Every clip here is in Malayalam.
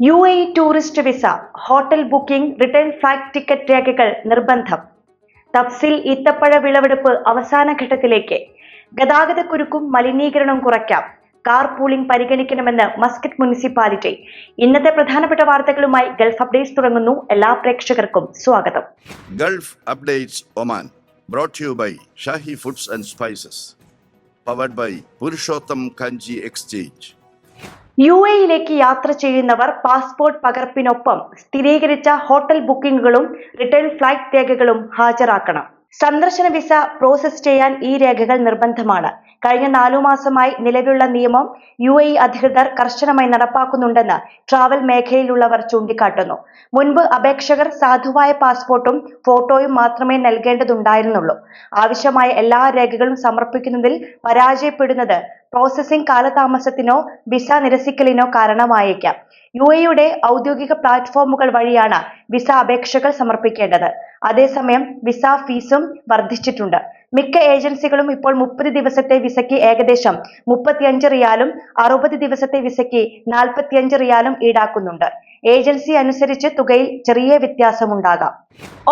U A tourist visa hotel booking return flight ticket രേഖകൾ നിർബന്ധം. തഫ്സിൽ ഈത്തപ്പഴ വിളവെടുപ്പ് അവസാന ഘട്ടത്തിലേക്ക്. ഗതാഗതക്കുരുക്കും മലിനീകരണവും കുറയ്ക്കാം. കാർ പൂളിംഗ് പരിഗണിക്കണമെന്ന് മസ്കറ്റ് മുനിസിപ്പാലിറ്റി. ഇന്നത്തെ പ്രധാനപ്പെട്ട വാർത്തകളുമായി ഗൾഫ് അപ്ഡേറ്റ്സ് തുടങ്ങുന്നു. എല്ലാ പ്രേക്ഷകർക്കും സ്വാഗതം. Gulf updates Oman brought you by Shahi foods and spices powered by Purushottam Kanji Exchange. U എയിലേക്ക് യാത്ര ചെയ്യുന്നവർ പാസ്പോർട്ട് പകർപ്പിനൊപ്പം സ്ഥിരീകരിച്ച ഹോട്ടൽ ബുക്കിംഗുകളും റിട്ടേൺ ഫ്ലൈറ്റ് രേഖകളും ഹാജരാക്കണം. സന്ദർശന വിസ പ്രോസസ് ചെയ്യാൻ ഈ രേഖകൾ നിർബന്ധമാണ്. കഴിഞ്ഞ നാലു മാസമായി നിലവിലുള്ള നിയമം യു എ അധികൃതർ കർശനമായി നടപ്പാക്കുന്നുണ്ടെന്ന് ട്രാവൽ മേഖലയിലുള്ളവർ ചൂണ്ടിക്കാട്ടുന്നു. മുൻപ് അപേക്ഷകർ സാധുവായ പാസ്പോർട്ടും ഫോട്ടോയും മാത്രമേ നൽകേണ്ടതുണ്ടായിരുന്നുള്ളൂ. ആവശ്യമായ എല്ലാ രേഖകളും സമർപ്പിക്കുന്നതിൽ പരാജയപ്പെടുന്നത് പ്രോസസ്സിംഗ് കാലതാമസത്തിനോ വിസ നിരസിക്കലിനോ കാരണമായേക്കാം. യു എയുടെ ഔദ്യോഗിക പ്ലാറ്റ്ഫോമുകൾ വഴിയാണ് വിസ അപേക്ഷകൾ സമർപ്പിക്കേണ്ടത്. അതേസമയം വിസ ഫീസും വർദ്ധിച്ചിട്ടുണ്ട്. മിക്ക ഏജൻസികളും ഇപ്പോൾ മുപ്പത് ദിവസത്തെ വിസയ്ക്ക് ഏകദേശം മുപ്പത്തിയഞ്ച് റിയാലും അറുപത് ദിവസത്തെ വിസയ്ക്ക് നാൽപ്പത്തിയഞ്ച് റിയാലും ഈടാക്കുന്നുണ്ട്. ഏജൻസി അനുസരിച്ച് തുകയിൽ ചെറിയ വ്യത്യാസമുണ്ടാകാം.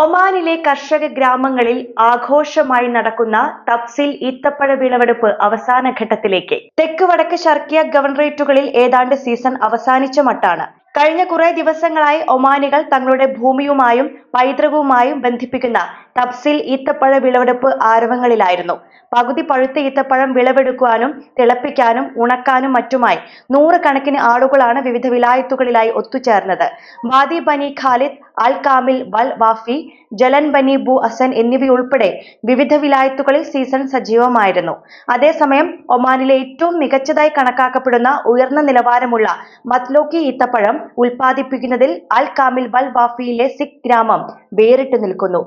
ഒമാനിലെ കർഷക ഗ്രാമങ്ങളിൽ ആഘോഷമായി നടക്കുന്ന തഫ്സിൽ ഈത്തപ്പഴ വിളവെടുപ്പ് അവസാന ഘട്ടത്തിലേക്ക്. തെക്ക് വടക്ക് ഷർക്കിയ ഗവർണറേറ്റുകളിൽ ഏതാണ്ട് സീസൺ അവസാനിച്ച മട്ടാണ്. കഴിഞ്ഞ കുറേ ദിവസങ്ങളായി ഒമാനികൾ തങ്ങളുടെ ഭൂമിയുമായും പൈതൃകവുമായും ബന്ധിപ്പിക്കുന്ന തഫ്സിൽ ഈത്തപ്പഴ വിളവെടുപ്പ് ആരവങ്ങളിലായിരുന്നു പകുതി പഴുത്ത ഈത്തപ്പഴം വിളവെടുക്കുവാനും തിളപ്പിക്കാനും ഉണക്കാനും മറ്റുമായി നൂറുകണക്കിന് ആളുകളാണ് വിവിധ വിലായത്തുകളിലായി ഒത്തുചേർന്നത്. വാദി ബനി ഖാലിദ് അൽ കാമിൽ വൽ വാഫി ജലൻ ബനി ബു അസൻ എന്നിവയുൾപ്പെടെ വിവിധ വിലായത്തുകളിൽ സീസൺ സജീവമായിരുന്നു. അതേസമയം ഒമാനിലെ ഏറ്റവും മികച്ചതായി കണക്കാക്കപ്പെടുന്ന ഉയർന്ന നിലവാരമുള്ള മത്ലോക്കി ഈത്തപ്പഴം ഉൽപ്പാദിപ്പിക്കുന്നതിൽ അൽ കാമിൽ വൽ വാഫിയിലെ സിഖ് ഗ്രാമം വേറിട്ട് നിൽക്കുന്നു.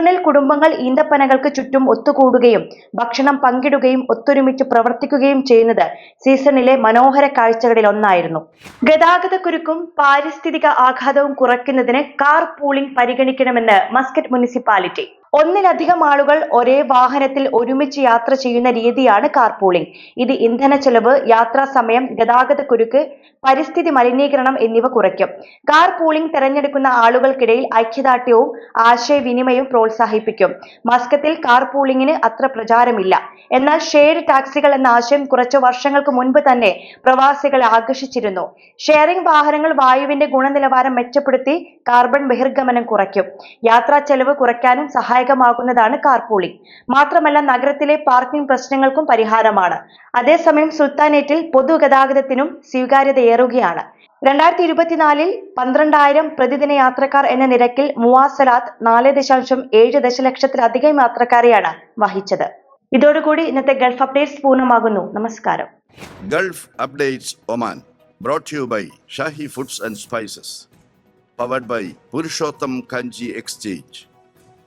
സീസണിൽ കുടുംബങ്ങൾ ഈന്തപ്പനകൾക്ക് ചുറ്റും ഒത്തുകൂടുകയും ഭക്ഷണം പങ്കിടുകയും ഒത്തൊരുമിച്ച് പ്രവർത്തിക്കുകയും ചെയ്യുന്നത് സീസണിലെ മനോഹര കാഴ്ചകളിൽ ഒന്നായിരുന്നു. ഗതാഗതക്കുരുക്കും പാരിസ്ഥിതിക ആഘാതവും കുറയ്ക്കുന്നതിന് കാർ പൂളിംഗ് പരിഗണിക്കണമെന്ന് മസ്കറ്റ് മുനിസിപ്പാലിറ്റി. ഒന്നിലധികം ആളുകൾ ഒരേ വാഹനത്തിൽ ഒരുമിച്ച് യാത്ര ചെയ്യുന്ന രീതിയാണ് കാർപൂളിംഗ് ഇത് ഇന്ധന ചെലവ് യാത്രാ സമയം ഗതാഗത കുരുക്ക് പരിസ്ഥിതി മലിനീകരണം എന്നിവ കുറയ്ക്കും. കാർപൂളിംഗ് തിരഞ്ഞെടുക്കുന്ന ആളുകൾക്കിടയിൽ ഐക്യദാർഢ്യവും ആശയവിനിമയവും പ്രോത്സാഹിപ്പിക്കും. മസ്കത്തിൽ കാർ പൂളിംഗിന് അത്ര പ്രചാരമില്ല. എന്നാൽ ഷെയർഡ് ടാക്സികൾ എന്ന ആശയം കുറച്ച് വർഷങ്ങൾക്ക് മുൻപ് തന്നെ പ്രവാസികളെ ആകർഷിച്ചിരുന്നു. ഷെയറിംഗ് വാഹനങ്ങൾ വായുവിന്റെ ഗുണനിലവാരം മെച്ചപ്പെടുത്തി കാർബൺ ബഹിർഗമനം കുറയ്ക്കും. യാത്രാ ചെലവ് കുറയ്ക്കാനും സഹായകമാകുന്നതാണ് കാർ പൂളിംഗ് മാത്രമല്ല നഗരത്തിലെ പാർക്കിംഗ് പ്രശ്നങ്ങൾക്കും പരിഹാരമാണ്. അതേസമയം സുൽത്താനേറ്റിൽ പൊതുഗതാഗതത്തിനും സ്വീകാര്യതയേറുകയാണ്. രണ്ടായിരത്തി ഇരുപത്തിനാലിൽ പന്ത്രണ്ടായിരം പ്രതിദിന യാത്രക്കാർ എന്ന നിരക്കിൽ മുവാസലാത്ത് നാല് ദശാംശം ഏഴ് ദശലക്ഷത്തിലധികം യാത്രക്കാരെയാണ് വഹിച്ചത്. ഇതോടുകൂടി ഇന്നത്തെ ഗൾഫ് അപ്ഡേറ്റ്സ് പൂർണമാകുന്നു. നമസ്കാരം. Gulf updates Oman brought you by Shahi Foods and Spices. Powered by Purushottam Kanji Exchange.